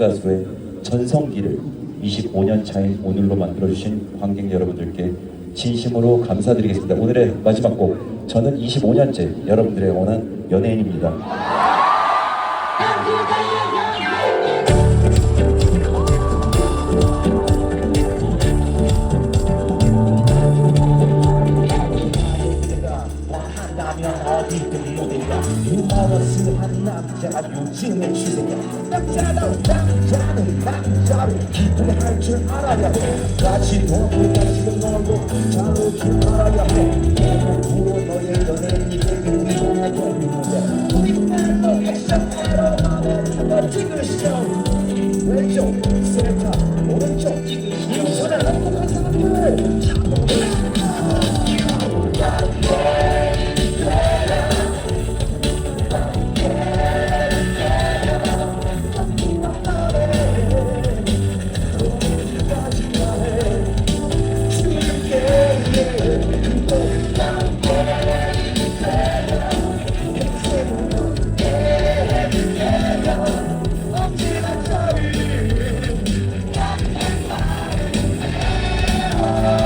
가수의 전성기를 25년 차인 오늘로 만들어주신 관객 여러분들께 진심으로 감사드리겠습니다. 오늘의 마지막 곡 저는 25년째 여러분들의 원한 연예인입니다. 한다면 어디든 모델이야. 유머러스한 남자가 요즘의 추세야. 남자다운 남자는 남자를 기쁘게 할 줄 알아야 돼 같이 놀고 같이 놀고 잘놀줄 알아야 돼 오늘부로 너의 너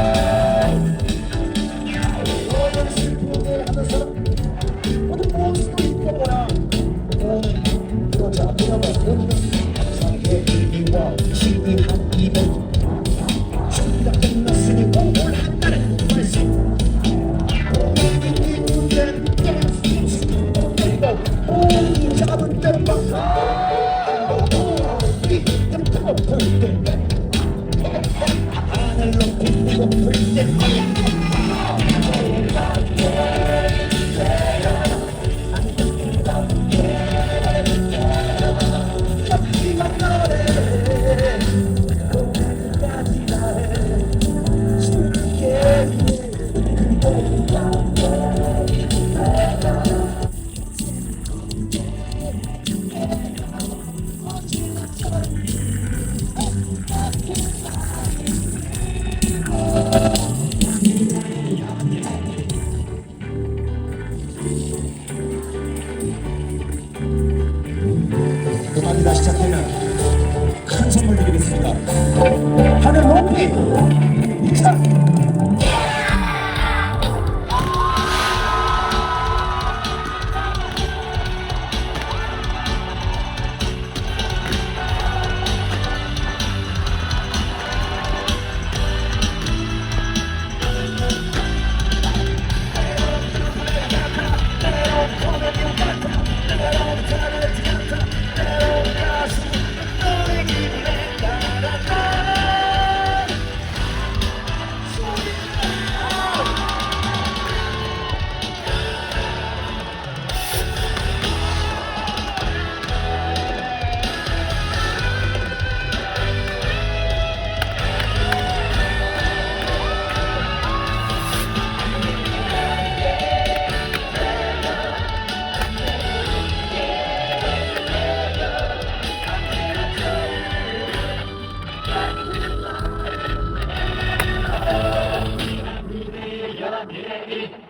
뛰고 선물 드리겠습니다. 하늘 높이. 이차 Yeah.